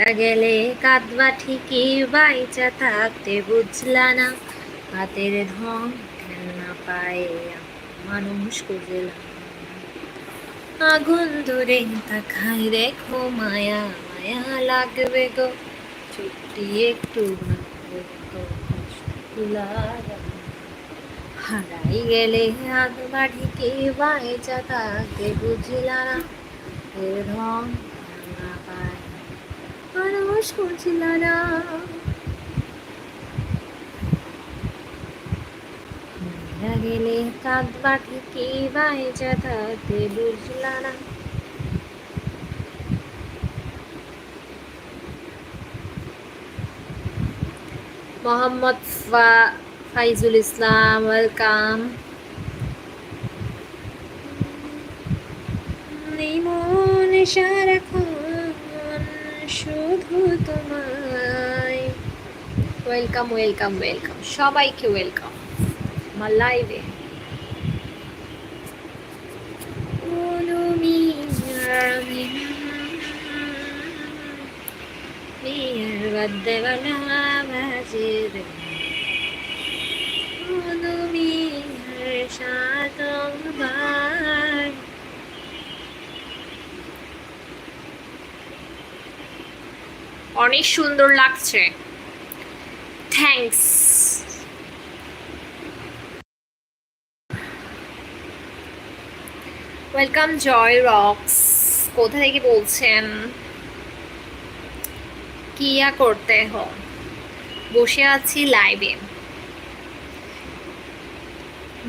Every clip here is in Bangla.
মেয়েরা গেলে কাঁদবা ঠিকই, বাইচা থাকতে বুঝলা না। হাতের ধন ধ্যান না পায়ে মানুষ খুঁজলাম আগুন ধরে তাকাই দেখো মায়া মায়া লাগবে গো। ছুটি একটু হারাই গেলে হাত বাড়িকে বাইচা থাকতে বুঝলা না। এর রং না পায় মানুষ খুঁজল না। গেলে কাঁদবা ঠিকই বাইচা থাকতে বুঝলা না। মোহাম্মদ ফাইজুল ইসলাম, ওয়েলকাম। মন সারাক্ষণ শুধু তোমায় ওয়েলকাম ওয়েলকাম ওয়েলকাম সবাইকে ওয়েলকাম আমার লাইভে মেয়ের বাদ্যেওয়ালা বাজে অনেক সুন্দর লাগছে। থ্যাঙ্কস ওয়েলকাম জয় রক্স কোথা থেকে বলছেন? কিয়া করতে হো? বসে আছি লাইভে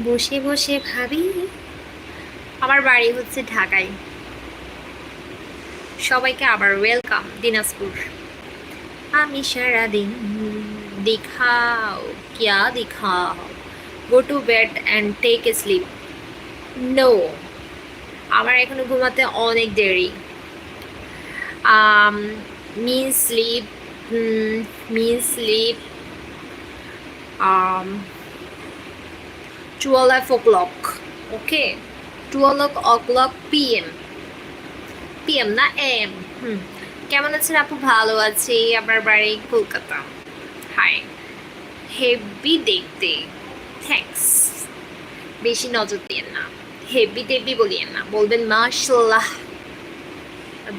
বসে বসে ভাবি। আমার বাড়ি হচ্ছে ঢাকায়। সবাইকে আবার ওয়েলকাম দিনাজপুর। আমি সারাদিন দিখাও, কিয়া দিখাও? Go to bed and take a sleep no আমার এখনও ঘুমাতে অনেক দেরি। Me sleep me sleep twelve o'clock okay twelve o'clock PM PM না এম হুম। কেমন আছেন আপু? ভালো আছি। আপনার বাড়ি কলকাতা। হাই হেভি দেখতে। থ্যাঙ্কস বেশি নজর দিয়েন না। হেভি টেভি বলিয়েন না। বলবেন, মাশাল্লাহ।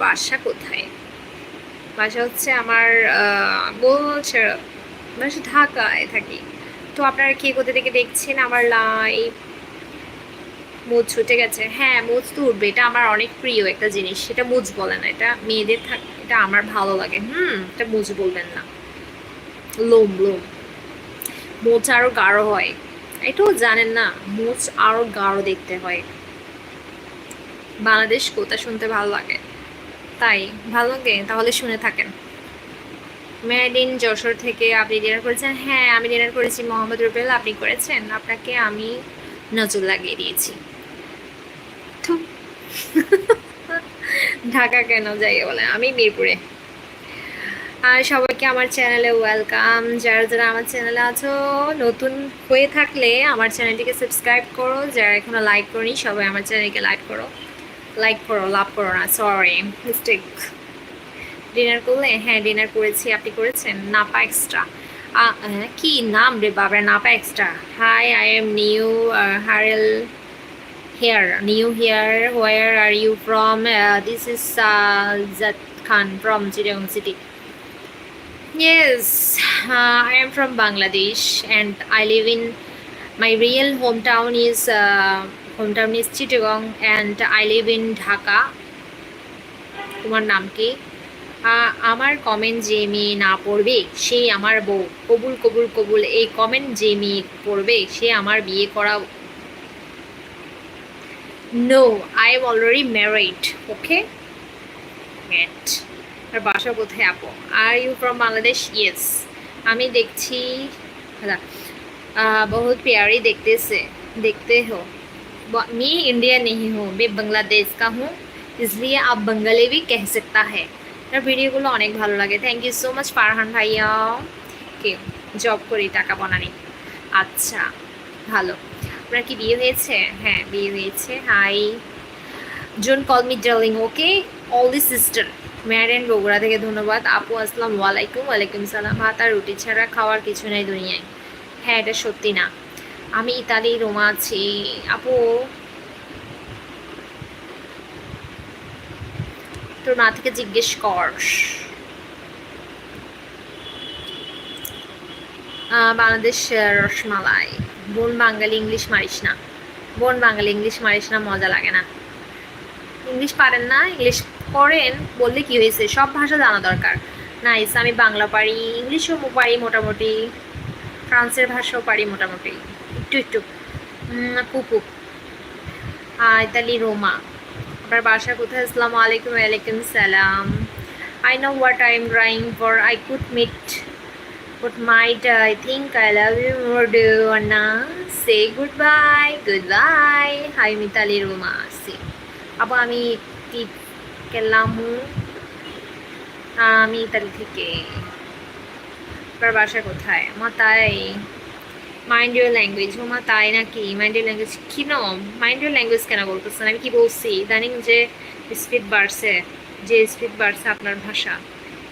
বাসা কোথায়? বাসা হচ্ছে আমার বলছে বাসা ঢাকায় থাকি। তো আপনারা কে কোথা থেকে দেখছেন? আমার লাইভ মুজ ছুটে গেছে। হ্যাঁ মুজ তো উঠবে এটা আমার অনেক প্রিয় একটা জিনিস। সেটা মুজ বলে না। এটা মেয়েদের থাক এটা আমার ভালো লাগে। হুম, এটা মুজ বলবেন না। লোম লোম। মোচ আরও গাঢ় হয়। এটাও জানেন না, মোচ আরও গাঢ় দেখতে হয়। বাংলাদেশ কোথা শুনতে ভালো লাগে? তাই, ভালো লাগে? তাহলে শুনে থাকেন। মেয়াদিন যশোর থেকে আপনি ডিনার করেছেন? হ্যাঁ আমি ডিনার করেছি। মোহাম্মদ রুবেল, আপনি করেছেন? আপনাকে আমি নজর লাগিয়ে দিয়েছি। ঢাকা কেন যাই বলে? আমি মিরপুরে। আর সবাইকে আমার চ্যানেলে ওয়েলকাম। যারা যারা আমার চ্যানেলে আছো, নতুন হয়ে থাকলে আমার চ্যানেলটিকে সাবস্ক্রাইব করো। যারা এখনও লাইক করনি, সবাই আমার চ্যানেলকে লাইক করো। লাইক করো, লাভ করো না, সরি, মিস্টেক। ডিনার করলে? হ্যাঁ ডিনার করেছি, আপনি করেছেন? নাপা এক্সট্রা। কি নাম রে বাবার Napa extra. Hi, I am new হারেল। Here new here where are you from uh, this is uh, Zat Khan from Chittagong city yes uh, I am from Bangladesh and I live in my real hometown is uh, hometown is Chittagong and I live in Dhaka তোমার নাম কি আমার কমেন্ট যে মেয়ে না পড়বে সে আমার বউ কবুল কবুল কবুল এই কমেন্ট যে মেয়ে পড়বে সে আমার বিয়ে করা No, I am already married. Okay? Great. আর বাসা কোথায় আপু are you from Bangladesh yes আমি দেখছি হ্যাঁ बहुत प्यारी देखते से देखते हो ब- मैं इंडिया नहीं हूँ मैं बांग्लादेश का हूँ इसलिए आप बंगाली भी कह सकता है তার ভিডিওগুলো অনেক ভালো লাগে thank you so much Farhan ভাইয়া কে জব করি টাকা বানানি আচ্ছা ভালো আপনার কি বিয়ে হয়েছে? হ্যাঁ বিয়ে হয়েছে। Hi John call me darling okay all sister ম্যারেন Bogura থেকে ধন্যবাদ। আপু, আসসালাম ওয়ালাইকুম ওয়ালাইকুম সালাম। ভাত আর রুটি ছাড়া খাওয়ার কিছু নেই দুনিয়ায়। হ্যাঁ এটা সত্যি না। আমি ইতালি, রোমা আছি। আপু? তোর মা থেকে জিজ্ঞেস কর। বাংলাদেশ রসমালাই। বোন বাঙালি ইংলিশ মারিস না। বোন বাঙালি ইংলিশ মারিস না মজা লাগে না। ইংলিশ পারেন না ইংলিশ করেন বললে কি হয়েছে? সব ভাষা জানা দরকার। নাইস আমি বাংলা পারি ইংলিশও পারি মোটামুটি। ফ্রান্সের ভাষাও পারি মোটামুটি। একটু একটু। আহ, ইতালি রোমা। আপনার বাসা কোথায়? আসসালামু আলাইকুম ওয়ালাইকুম সালাম। I know what I am trying for I could meet But might I think I love you more do or not? Say goodbye, goodbye. Hi Mitali Roma. See. আবার আমি টিপ কেলামু আমি ইতালি থেকে আপনার বাসা কোথায় আমার তাই মাইন্ড ইউর ল্যাঙ্গুয়েজ মা তাই নাকি মাইন্ড ইউর ল্যাঙ্গুয়েজ কি ন মাইন্ড ইউর ল্যাঙ্গুয়েজ কেন বলতেছেন আমি কি বলছি ইদানিং যে স্পিড বাড়ছে যে স্পিড বাড়ছে আপনার ভাষা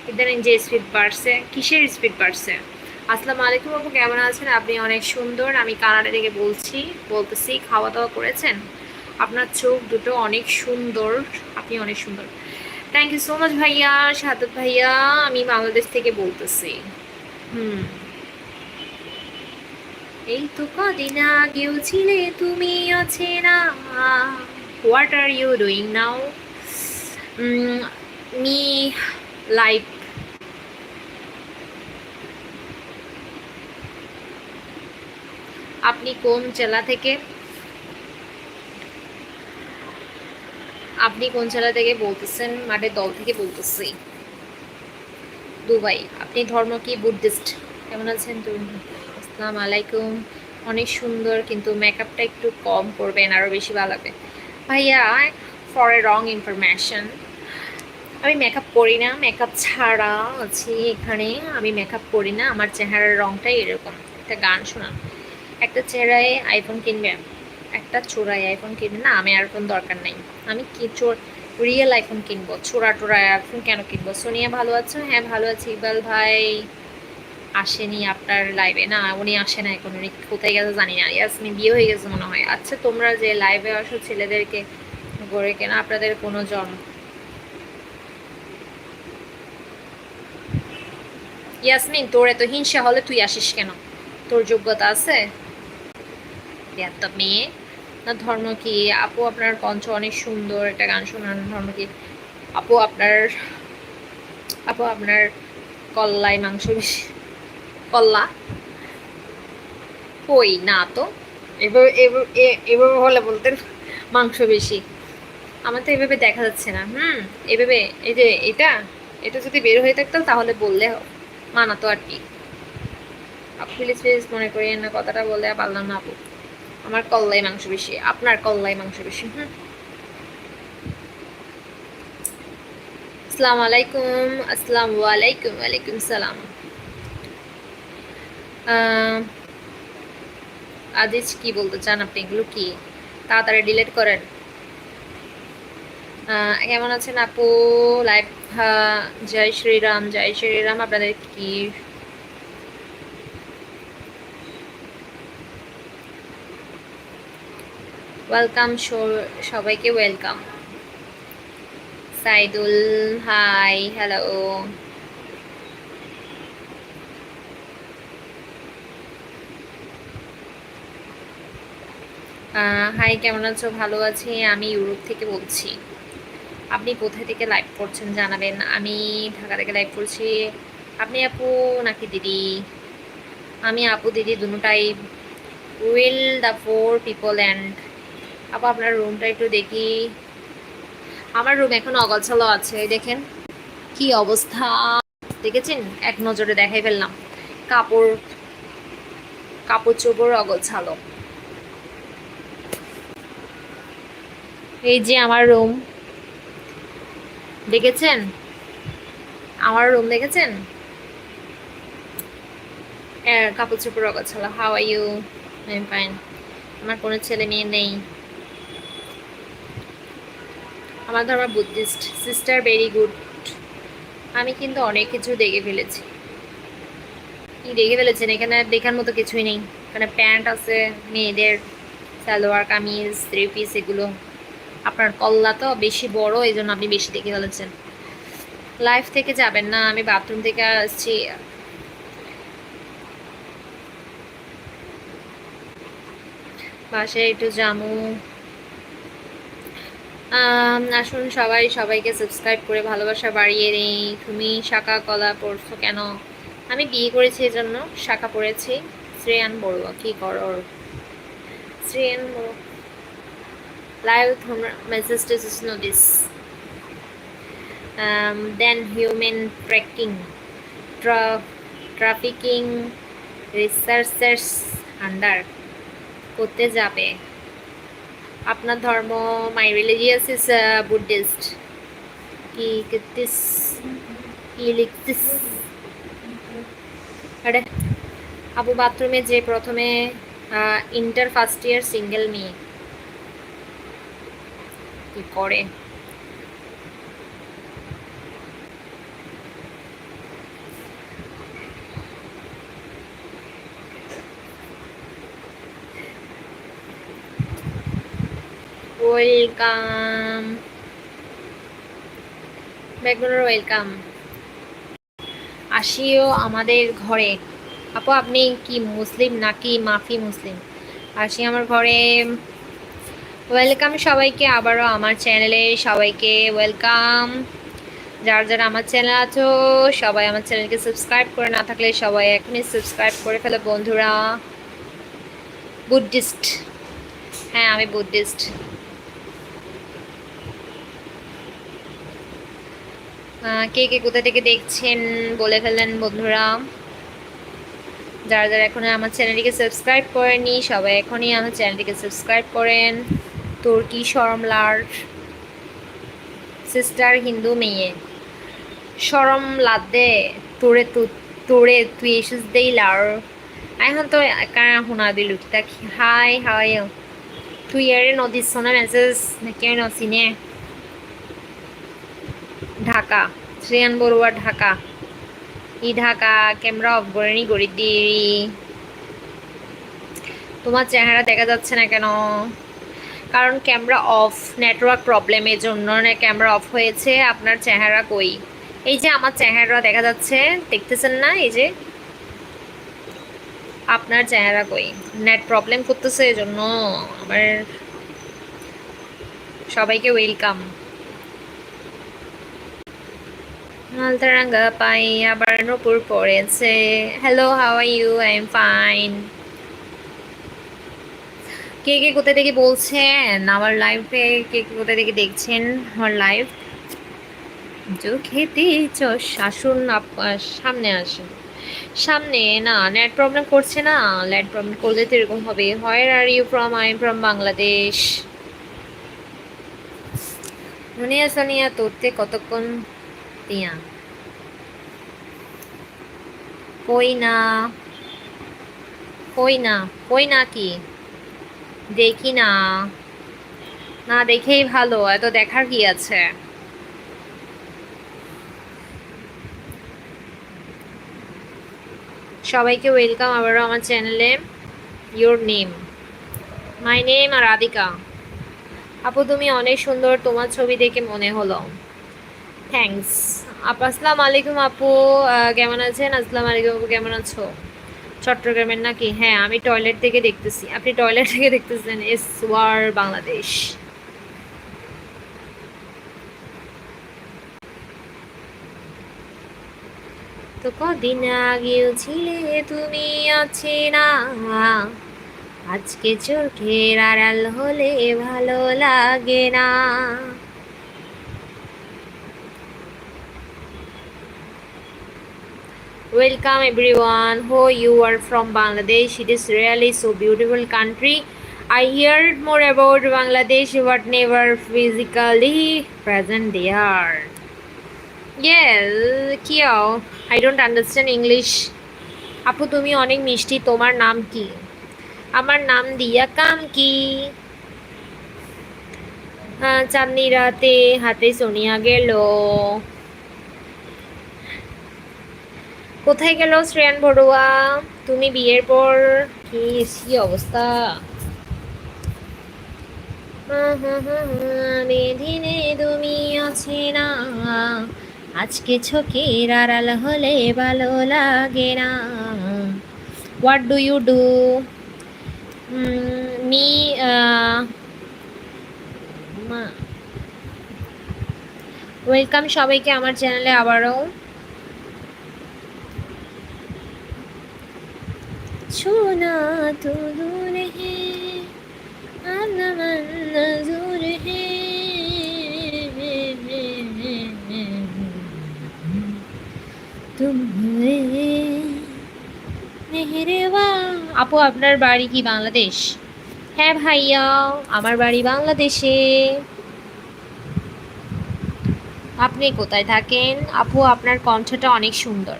ইদানিং যে স্পিড বাড়ছে, কিসের স্পিড বাড়ছে? আসসালামু আলাইকুম আপু, কেমন আছেন? আপনি অনেক সুন্দর। আমি কানাডা থেকে বলছি, বলতেছি খাওয়া দাওয়া করেছেন? আপনার চোখ দুটো অনেক সুন্দর। আপনি অনেক সুন্দর। থ্যাংক ইউ সো মাচ ভাইয়া, সাদত ভাইয়া, আমি বাংলাদেশ থেকে বলতেছি। হুম। এই তো কদিন আগেও ছিলে তুমি না what are you doing now me life আপনি কোন জেলা থেকে, আপনি কোন জেলা থেকে বলতেছেন মাঠের দল থেকে বলতেছি? দুবাই। আপনি ধর্ম কি? বুদ্ধিস্ট কেমন আছেন? তুমি আসসালামু আলাইকুম। অনেক সুন্দর, কিন্তু মেকআপটা একটু কম করবেন আরও বেশি ভালো হবে। ভাইয়া ফর এ রং ইনফরমেশন আমি মেকআপ করি না মেকআপ ছাড়া আছি এখানে, আমি মেকআপ করি না, আমার চেহারার রংটাই এরকম, একটা গান শোনান একটা চেহারায় আইফোন কিনবে, একটা চোরাই আইফোন কিনবে, না, আমি আইফোন দরকার নাই। আমি কি চোর রিয়েল আইফোন কিনবো, চোরা টোরা আইফোন কেন কিনবো? সোনিয়া ভালো আছো? হ্যাঁ ভালো আছি, ইকবাল ভাই। আসেনি আপনার লাইভে না, উনি আসে না এখন, উনি কোথায় গেছে জানি না, ইয়াসমিন বিয়ে হয়ে গেছে মনে হয়। আচ্ছা তোমরা যে লাইভে আসো ছেলেদেরকে, গড়ে কেনা, আপনাদের কোনো জন্ম? ইয়াসমিন তোর এত হিংসা হলে তুই আসিস কেন? তোর যোগ্যতা আছে? মেয়ে। না, ধর্ম কি? আপু আপনার কঞ্চ অনেক সুন্দর, একটা গান শোনান, ধর্ম কি? আপু আপনার আপু আপনার কল্লাই মাংস বেশি। কল্লা? কই? না তো। এভাবে এভাবে, এ- এভাবে হলে বলতেন মাংস বেশি। আমার তো এভাবে দেখা যাচ্ছে না, হুম? এভাবে, এই যে এটা এটা যদি বের হয়ে থাকতো তাহলে বললে মানাতো আর কি। মনে করিয়েন না, কথাটা আর পারলাম না আপু। আমার কল্লাই মাংস বেশি, আপনার কল্লাই মাংস বেশি, হুম। আসসালামু আলাইকুম ওয়ালাইকুম সালাম। কি বলতে চান আপনি? এগুলো কি? তাড়াতাড়ি ডিলিট করেন। কেমন আছেন আপু? লাইভ জয় শ্রীরাম জয় শ্রীরাম, আপনাদের কি ওয়েলকাম সবাইকে welcome Saidul hi hello hi কেমন আছো? ভালো আছি, আমি ইউরোপ থেকে বলছি। আপনি কোথা থেকে লাইভ করছেন জানাবেন। আমি ঢাকা থেকে লাইভ করছি। আপনি আপু নাকি দিদি? আমি আপু, দিদি দুটাই will the four people and আপু, আপনার রুমটা একটু দেখি। আমার রুম এখন অগলছালো আছে, দেখেন কি অবস্থা। দেখেছেন? এক নজরে দেখাই ফেললাম। কাপড় কাপড় চোপড় অগলছালো এই যে আমার রুম দেখেছেন? আমার রুম দেখেছেন? এর কাপড় চোপড় অগোছালো। How are you I fine আমার কোনো ছেলে মেয়ে নেই। আমার ধর্ম বুদ্ধিস্ট সিস্টার ভেরি গুড আমি কিন্তু অনেক কিছু দেখে ফেলেছি। কি দেখে ফেলেছেন? এখানে দেখার মতো কিছুই নেই। এখানে প্যান্ট আছে, মেয়েদের, সালোয়ার, কামিজ থ্রি পিস এগুলো। আপনার কল্লা তো বেশি বড় এই জন্য আপনি বেশি দেখে ফেলেছেন। লাইফ থেকে যাবেন না, আমি বাথরুম থেকে আসছি। বাসায় একটু জামু। আসুন সবাই, সবাইকে সাবস্ক্রাইব করে ভালোবাসা বাড়িয়ে নেই তুমি শাখা, কলা পড়ছো কেন? আমি বিয়ে করেছি এই জন্য শাখা পড়েছি শ্রেয়ান বড়ুয়া, কি করো? Shreyan Barua. Live message টেসেস notice then human tracking trafficking researchers under করতে যাবে? আপনার ধর্ম মাই রিলিজিয়াস ইস বুদ্ধিস্ট কি লিখতিস কি লিখতিস? আরে, আবু বাথরুমে যে প্রথমে ইন্টার ফার্স্ট ইয়ার সিঙ্গেল মেয়ে। কি করে? ওয়েলকাম ব্যাকগ্রাউন্ডের ওয়েলকাম আসিও আমাদের ঘরে। আপু, আপনি কি মুসলিম নাকি মাফি মুসলিম? আসি আমার ঘরে। ওয়েলকাম সবাইকে আবারও আমার চ্যানেলে সবাইকে ওয়েলকাম যার যারা আমার চ্যানেল আছো, সবাই আমার চ্যানেলকে সাবস্ক্রাইব করে না থাকলে সবাই এখনই সাবস্ক্রাইব করে ফেলো বন্ধুরা। বুদ্ধিস্ট হ্যাঁ আমি বুদ্ধিস্ট কে কে কোথা থেকে দেখছেন বলে ফেললেন বন্ধুরা। যারা যারা এখন আমার চ্যানেলটিকে সাবস্ক্রাইব করেনি সবাই এখনই আমার চ্যানেলটিকে সাবস্ক্রাইব করেন। তোর কি সরম লার সিস্টার হিন্দু মেয়ে। সরম লাদে তোরে তোরে তুই এসেস দেই লার। এখন তো কারা শুনা হাই হাই তুই এরে নদীর সোনা মেসেজ কেউ নচিনে ঢাকা, শ্রেয়ান বড়ুয়া ঢাকা। ই ঢাকা ক্যামেরা অফ করে নি তোমার চেহারা দেখা যাচ্ছে না কেন? কারণ ক্যামেরা অফ নেটওয়ার্ক প্রবলেমের জন্য ক্যামেরা অফ হয়েছে আপনার চেহারা কই? এই যে আমার চেহারা দেখা যাচ্ছে, দেখতেছেন না? এই যে আপনার চেহারা কই? নেট প্রবলেম করতেছে, এই জন্য আমার সবাইকে ওয়েলকাম মালতারাঙ্গা পাই, আবার নপুর পড়েছে। Hello how are you I am fine কে কে কোথা থেকে বলছেন? আমার লাইফে কে কে কোথা থেকে দেখছেন? আমার লাইভ যো খেতে আসুন সামনে আসুন। সামনে, না নেট প্রবলেম করছে না। নেট প্রবলেম করলে তো এরকম হবে। হয় are you from I from Bangladesh দুনিয়া সোনিয়া তোরতে কতক্ষণ তিয়া কই না? কই না? কই না কি? দেখি না। না, দেখেই ভালো, এত দেখার কি আছে? সবাইকে ওয়েলকাম আবারও আমার চ্যানেলে your name my name are Radhika আপু, তুমি অনেক সুন্দর, তোমার ছবি দেখে মনে হলো। থ্যাংকস আপু, আসসালাম আলাইকুম আপু। কেমন আছেন? আসসালাম আলাইকুম আপু, কেমন আছো? চট্টগ্রামের নাকি? হ্যাঁ আমি টয়লেট থেকে দেখতেছি। আপনি টয়লেট থেকে দেখতেছেন এস ওয়ার বাংলাদেশ। তো কদিন আগেও ছিলে তুমি আছে না আজকে চোখের আড়াল হলে ভালো লাগে না। Welcome everyone who you are from bangladesh it is really so beautiful country i heard more about bangladesh but never physically present there yes কিও i don't understand english আপু তুমি অনেক মিষ্টি তোমার নাম কি আমার নাম দিয়া কাম কি চাঁদনি রাতে হাতে সোনিয়া গেল কোথায় গেল শ্রেয়ান বড়ুয়া? তুমি বিয়ের পর কি কি অবস্থা? বেদিনে তুমি আছে না। আজকে চোখের আড়াল হলে ভালো লাগে না। What do you do me welcome সবাইকে আমার চ্যানেলে আবারও। छूना तो दूर है आना मंजूर है तुम हुए মেহেরবা আপু আপনার বাড়ি কি বাংলাদেশ হ্যাঁ ভাইয়া আমার বাড়ি বাংলাদেশে আপনি কোথায় থাকেন আপু আপনার কণ্ঠটা অনেক সুন্দর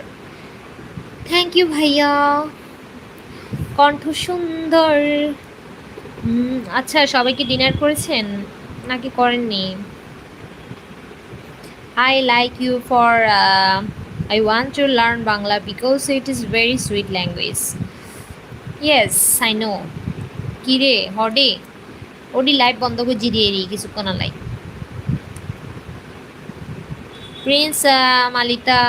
থ্যাংক ইউ ভাইয়া কণ্ঠ সুন্দর আচ্ছা সবাই কি ডিনার করেছেন? নাকি করেননি? I like you for I want to learn Bangla because it is very sweet language yes I know কিরে হডে? ওডি লাইভ বন্ধ করে জিরিয়ে দিই কিছুক্ষণ লাইভ প্রিন্স মালিতা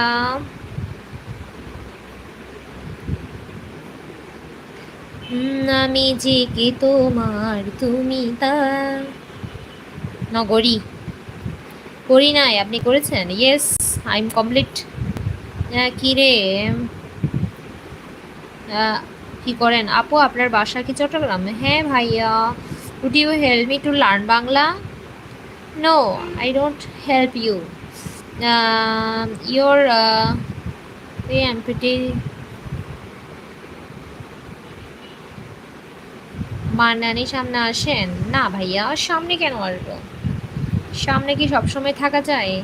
আমি যে কে তোমার তুমি তা? নগরী করি নাই, আপনি করেছেন? ইয়েস আই এম কমপ্লিট কি রে? কি করেন? আপু, আপনার বাসা কি চট্টগ্রাম? হ্যাঁ ভাইয়া। Would you help me to learn Bangla? No I don't help you your am pretty মান্নানি সামনে আসেন। না ভাইয়া, সামনে কেন আসব? সামনে কি সবসময় থাকা যায়?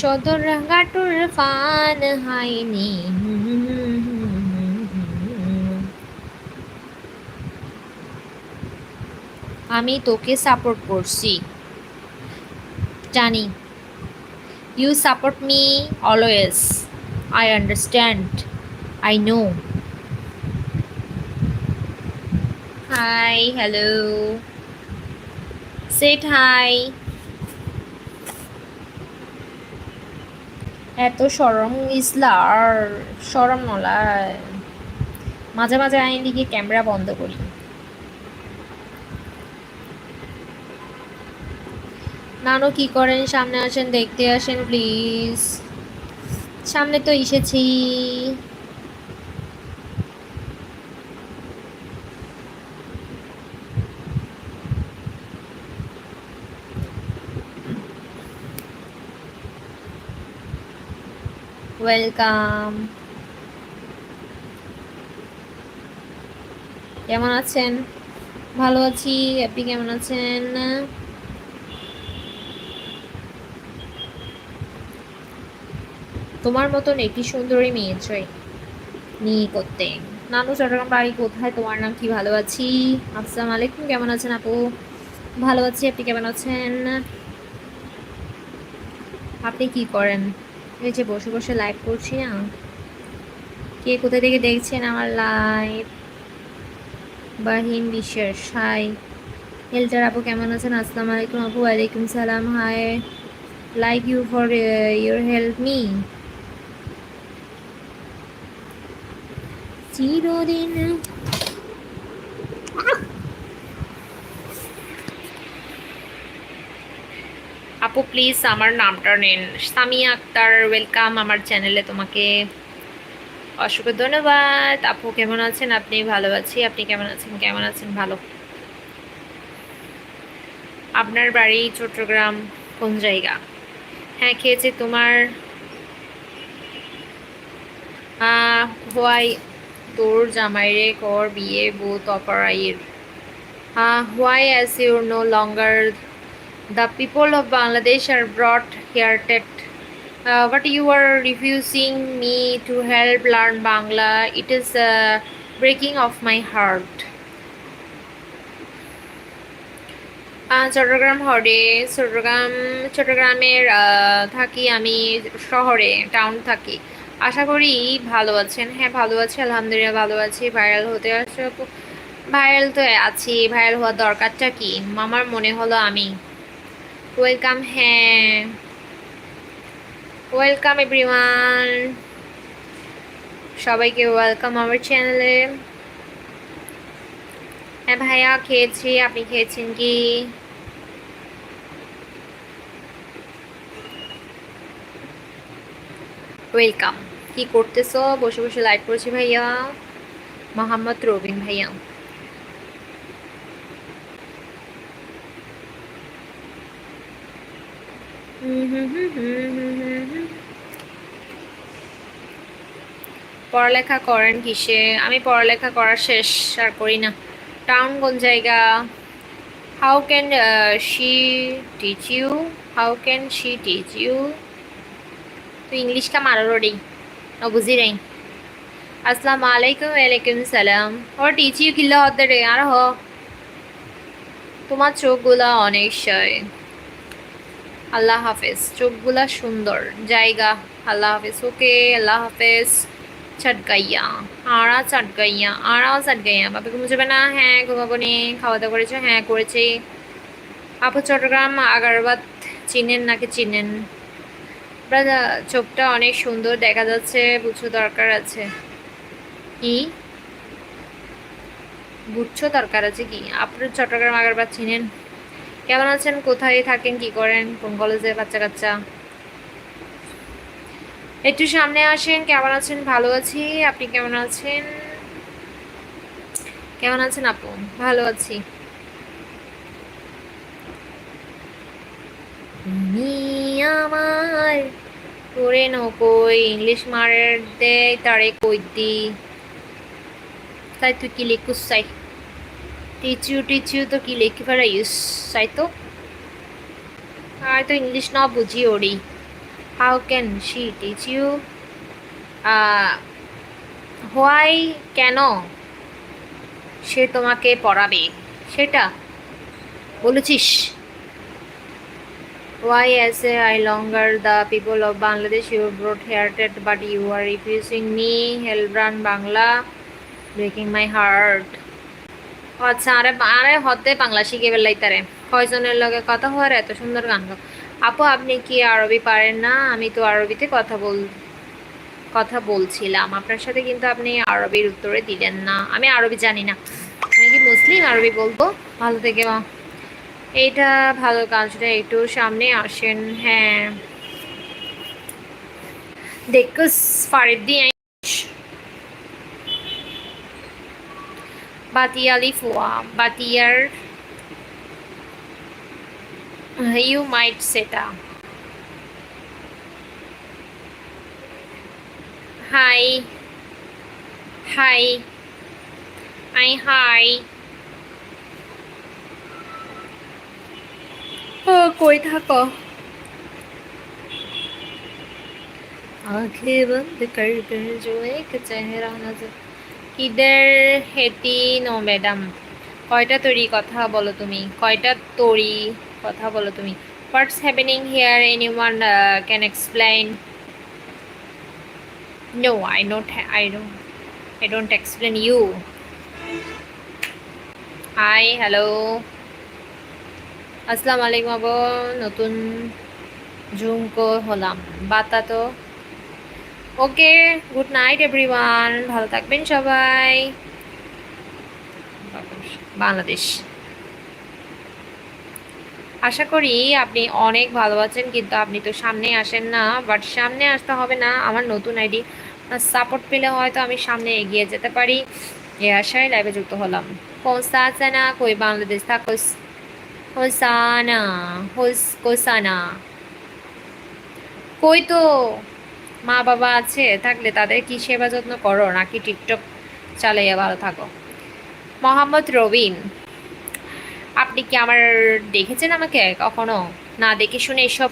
সদর ঘাটুর ফান হাইনি আমি তোকে সাপোর্ট করছি। জানি। You support me always I understand I know. Hi, hello. Say hi. এত সরম ইসলা আর সরম নলায় মাঝে মাঝে আইন দিকে ক্যামেরা বন্ধ করি নানু কি করেন সামনে আসেন দেখতে আসেন প্লিজ সামনে তো এসেছি ওয়েলকাম কেমন আছেন? ভালো আছি, আপনি কেমন আছেন? তোমার মতন একটি সুন্দরী মেয়ে চাই, নিয়ে করতে। নানু চট্টগ্রাম বাড়ি কোথায়? তোমার নাম কি? ভালো আছি। আসসালামু আলাইকুম, কেমন আছেন আপু? ভালো আছি, আপনি কেমন আছেন? আপনি কি করেন? এই যে বসে বসে লাইভ করছি না। কে কোথা থেকে দেখছেন আমার লাইভ বাহিন বিশ্বাস হাই হেলটার আপু কেমন আছেন? আসসালামু আলাইকুম আপু, ওয়ালাইকুম সালাম hi like you for your help me চিরদিন আপু প্লিজ আমার নামটা নেন। সামিয়া আক্তার ওয়েলকাম আমার চ্যানেলে তোমাকে। অসংখ্য ধন্যবাদ। আপু, কেমন আছেন? আপনি ভালো আছি? আপনি কেমন আছেন? কেমন আছেন? ভালো। আপনার বাড়ি চট্টগ্রাম কোন জায়গা? হ্যাঁ খেয়েছি। তোমার? হোয়াই? তোর জামাইরে কর বিয়ে both অপারাইয়ের why as your no longer The people of Bangladesh are brought here that uh, but you are refusing me to help learn Bangla. It is a breaking of my heart. Chattogram হরে চট্টগ্রাম চট্টগ্রামের থাকি আমি শহরে টাউন থাকি। আশা করি ভালো আছেন। হ্যাঁ ভালো আছি আলহামদুলিল্লাহ ভালো আছি। ভাইরাল হতে আসা ভাইরাল তো আছি ভাইরাল হওয়ার দরকারটা কি? মামার মনে হলো আমি। ওয়েলকাম হ্যাঁ। ওয়েলকাম এভরিওয়ান সবাইকে ওয়েলকাম আমার চ্যানেলে হ্যাঁ ভাইয়া, খেয়েছি। আপনি খেয়েছেন কি? ওয়েলকাম কি করতেছো? বসে বসে লাইভ করছি ভাইয়া। মোহাম্মদ রবিন ভাইয়া হুম হুম হুম হুম হুম হুম হুম। পড়ালেখা করেন কিসে? আমি পড়ালেখা করা শেষ আর করি না। টাউন কোন জায়গা? How can she teach you how can she teach you তো ইংলিশটা মারো রোডি। না, বুঝি নাই। আসসালামু আলাইকুম, ওয়ালাইকুম সালাম। ও টিচ ইউ কিল্লা হতে রে? আর হ। তোমার চোখগুলা অনেক সয় আল্লাহ হাফেজ। চোখগুলা সুন্দর। জায়গা, আল্লাহ হাফেজ। ওকে, আল্লাহ হাফেজ। চটকাইয়া আড়া চটকাইয়া আড়াও চটকাইয়া বাবাকে বুঝবে না হ্যাঁ ঘুমাবো খাওয়া দাওয়া করেছ? হ্যাঁ করেছি। আপু চট্টগ্রাম, আগারবাদ, চিনেন নাকি চিনেন? চোখটা অনেক সুন্দর দেখা যাচ্ছে, বুঝছ দরকার আছে। কি? বুঝছ দরকার আছে কি? আপনার চট্টগ্রাম, আগারবাদ, চিনেন? কেমন আছেন? কোথায় থাকেন? কি করেন? কোন কলেজে বাচ্চা কাচ্চা একটু সামনে আসেন। কেমন আছেন? ভালো আছি। আপনি কেমন আছেন? কেমন আছেন আপু? ভালো আছি। আমার করে নকই ইংলিশ মারের দে তারে কই দি? তাই তুই কি লিখুস চাই টিচু টিচু তো কি লেখি ফেলা, ইউস তাই তো আর তো ইংলিশ না বুঝি ওরি how can she teach you why কেন সে তোমাকে পড়াবে? সেটা বলেছিস? Why as a I longer the people of Bangladesh you broad hearted but you are refusing me help run Bangla breaking my heart আচ্ছা আরে আরে হতে বাংলা শিখে বেলাই তারে। কয়জনের লগে কথা হওয়ার এত সুন্দর গান আপু, আপনি কি আরবি পারেন না? আমি তো আরবিতে কথা বল কথা বলছিলাম। আপনার সাথে কিন্তু আপনি আরবির উত্তরে দিলেন না। আমি আরবি জানি না। আমি কি মুসলিম আরবি বলব? ভালো থেকে। এইটা ভালো কাজটা একটু সামনে আসেন। হ্যাঁ। দেখুস ফারিদ্দি বাতিয়ালি ফুয়া বাতিয়ার ইউ মাইট সেটা হাই হাই আই হাই ও কই থাকো आंखें बंद कर कर जो एक चेहरा नजर কিদের হেতি নো, ম্যাডাম? কয়টা তৈরি কথা বলো তুমি? কয়টা তরি কথা বলো তুমি? What's happening here anyone can explain no I not I don't I don't explain you hi hello আসসালামু আলাইকুম আবু নতুন ঝুমকো হলাম। বাতা তো? ওকে, গুড নাইট এভরিওয়ান, ভালো থাকবেন সবাই। বাংলাদেশ। আশা করি আপনি অনেক ভালো আছেন, কিন্তু আপনি তো সামনে আসেন না বাট সামনে আসতে হবে না। আমার নতুন আইডি সাপোর্ট পেলে হয়তো আমি সামনে এগিয়ে যেতে পারি। এ আশায় লাইভে যুক্ত হলাম। পৌঁছা আছে না কই বাংলাদেশ থাকোস হোসানা হোস কোসানা। কই তো? মা বাবা আছে থাকলে তাদের কি সেবা যত্ন করো নাকি টিকটক চালাইয়া ভালো থাকো মোহাম্মদ রবিন আপনি কি আমার দেখেছেন আমাকে কখনো না দেখে শুনে এসব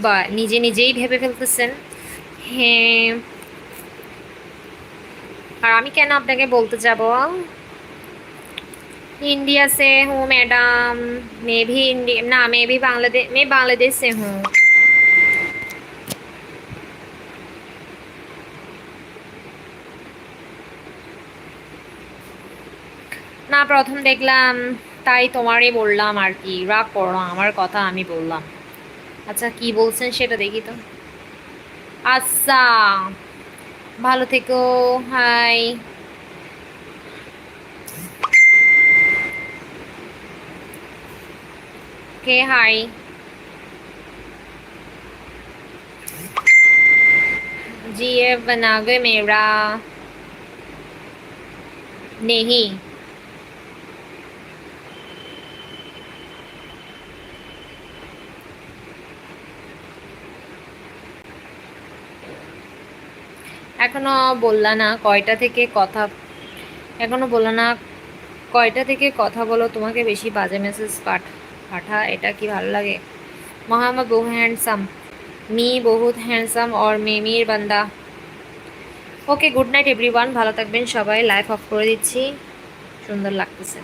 বা নিজে নিজেই ভেবে ফেলতেছেন হ্যাঁ আর আমি কেন আপনাকে বলতে যাব इंडिया से हूँ मैडम मैं भी इंडिया ना मैं भी बांग्लादेश मैं बांग्लादेश से हूँ না প্রথম দেখলাম তাই তোমারই বললাম আর কি রাগ করো না, আমার কথা আমি বললাম আচ্ছা কি বলছেন সেটা দেখি তো আচ্ছা ভালো থেকো হাই কে হাই जी ये बना गए मेरा नहीं এখনও বললা না কয়টা থেকে কথা, এখনও বললা না কয়টা থেকে কথা বলো, তোমাকে বেশি বাজে মেসেজ পাঠ, পাঠা, এটা কি ভালো লাগে? মোহাম্মদ বহু হ্যান্ডসাম মি বহুত হ্যান্ডসাম অর মেমির বান্দা। ওকে গুড নাইট এভরিওয়ান ভালো থাকবেন সবাই লাইফ অফ করে দিচ্ছি, সুন্দর লাগতেছে।